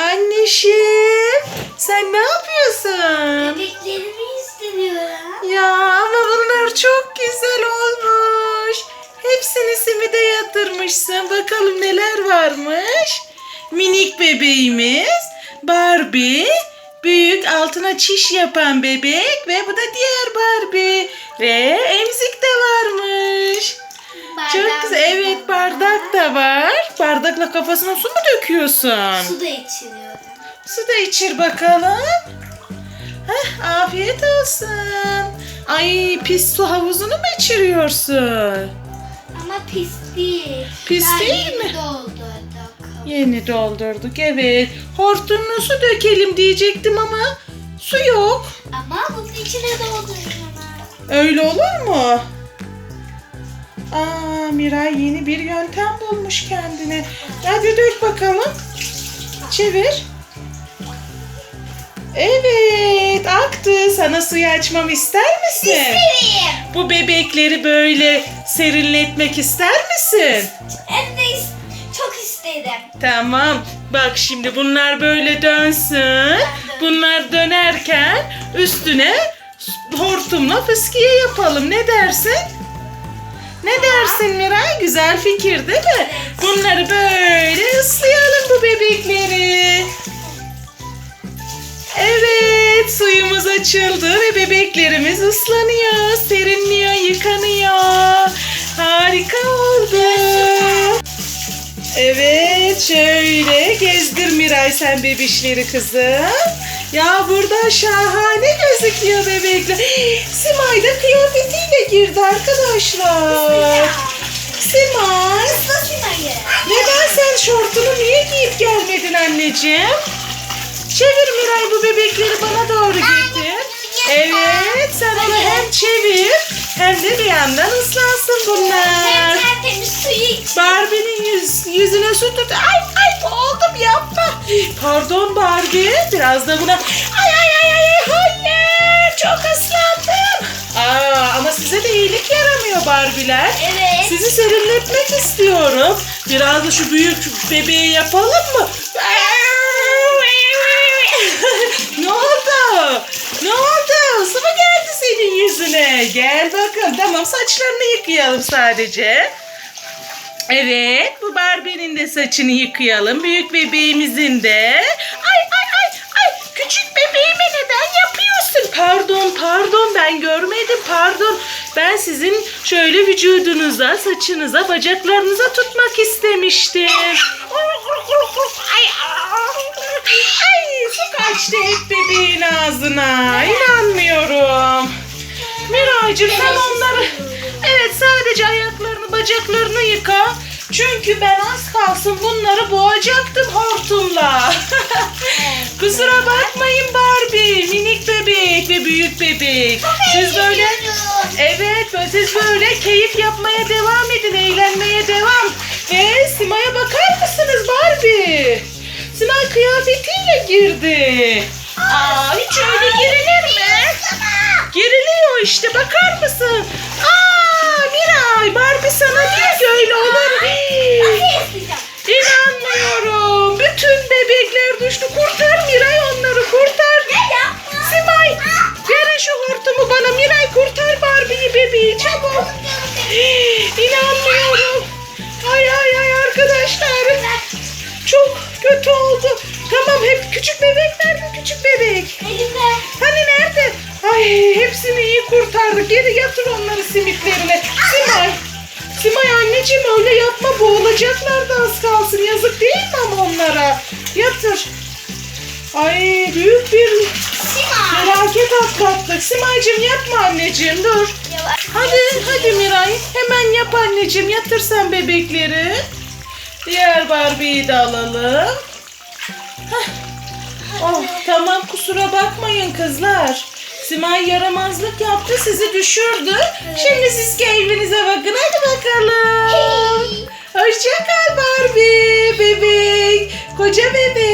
Anneşim sen ne yapıyorsun? Bebeklerimi istemiyorum. Ya ama bunlar çok güzel olmuş. Hepsini simide yatırmışsın. Bakalım neler varmış. Minik bebeğimiz. Barbie. Büyük altına çiş yapan bebek ve bu da diğer Barbie. Ve emzik de varmış. Çok Bardağım güzel. Evet bardak da var. Bardakla kafasına su mu döküyorsun? Su da içiriyorum. Su da içir bakalım. Heh, afiyet olsun. Ay pis su havuzunu mu içiriyorsun? Ama pis değil. Pis Daha değil yeni mi? doldurduk. Yeni doldurduk evet. Hortumlu su dökelim diyecektim ama su yok. Ama bunun içine dolduruyorum. Öyle olur mu? Aa Miray yeni bir yöntem bulmuş kendine. Hadi dök bakalım. Çevir. Evet aktı. Sana suyu açmamı ister misin? İsterim. Bu bebekleri böyle serinletmek ister misin? Hem de is- çok isterim. Tamam. Bak şimdi bunlar böyle dönsün. Bunlar dönerken üstüne hortumla fıskiye yapalım. Ne dersin? Ne dersin Miray? Güzel fikir değil mi? Bunları böyle ıslayalım bu bebekleri. Evet, suyumuz açıldı ve bebeklerimiz ıslanıyor, serinliyor, yıkanıyor. Harika oldu. Evet, şöyle gezdir Miray sen bebişleri kızım. Ya burada şahane gözüküyor bebekler. Simay da kıyafetiyle girdi arkadaşlar. Simay, neden sen şortunu niye giyip gelmedin anneciğim? Çevir Miray bu bebekleri bana doğru getir. Evet sen onu hem çevir hem de bir yandan ıslansın bunlar. Barbie'nin yüz, yüzüne su tut. Ay ay boğuldum yapma. Pardon Barbie biraz da buna. Ay ay ay ay ay, hayır çok ıslandım. Aa, ama size de iyilik yaramıyor Barbie'ler. Evet. Sizi serinletmek istiyorum. Biraz da şu büyük bebeği yapalım mı? ne oldu? Ne oldu? Su mu geldi senin yüzüne? Gel bakalım. Tamam saçlarını yıkayalım sadece. Evet bu Barbie'nin de saçını yıkayalım. Büyük bebeğimizin de. Ay ay ay ay küçük bebeğime neden yapıyorsun? Pardon pardon. Ben sizin şöyle vücudunuza, saçınıza, bacaklarınıza tutmak istemiştim. Ay, ay su kaçtı hep bebeğin ağzına. İnanmıyorum. Miraycığım sen onları... Evet sadece ayaklarını bacaklarını yıka. Çünkü ben az kalsın bunları boğacaktım hortumla. Kusura bakmayın Barbie, ve büyük bebek. Siz böyle Evet, böyle siz böyle keyif yapmaya devam edin, eğlenmeye devam. Ve Sima'ya bakar mısınız Barbie? Sima kıyafetiyle girdi. Aa, hiç öyle girilir mi? Giriliyor işte, bakar mısın? Aa, küçük bebek nerede küçük bebek? Elimde. Hani nerede? Ay hepsini iyi kurtardık. Geri yatır onları simitlerine. Simay. Simay anneciğim öyle yapma boğulacaklar da az kalsın. Yazık değil mi ama onlara? Yatır. Ay büyük bir Sima. felaket atlattık. Simaycığım yapma anneciğim dur. Hadi hadi Miray hemen yap anneciğim yatır sen bebekleri. Diğer Barbie'yi de alalım. Hah. Oh tamam kusura bakmayın kızlar. Simay yaramazlık yaptı sizi düşürdü. Şimdi siz keyfinize bakın hadi bakalım. Hoşça kal Barbie bebek. Koca bebek.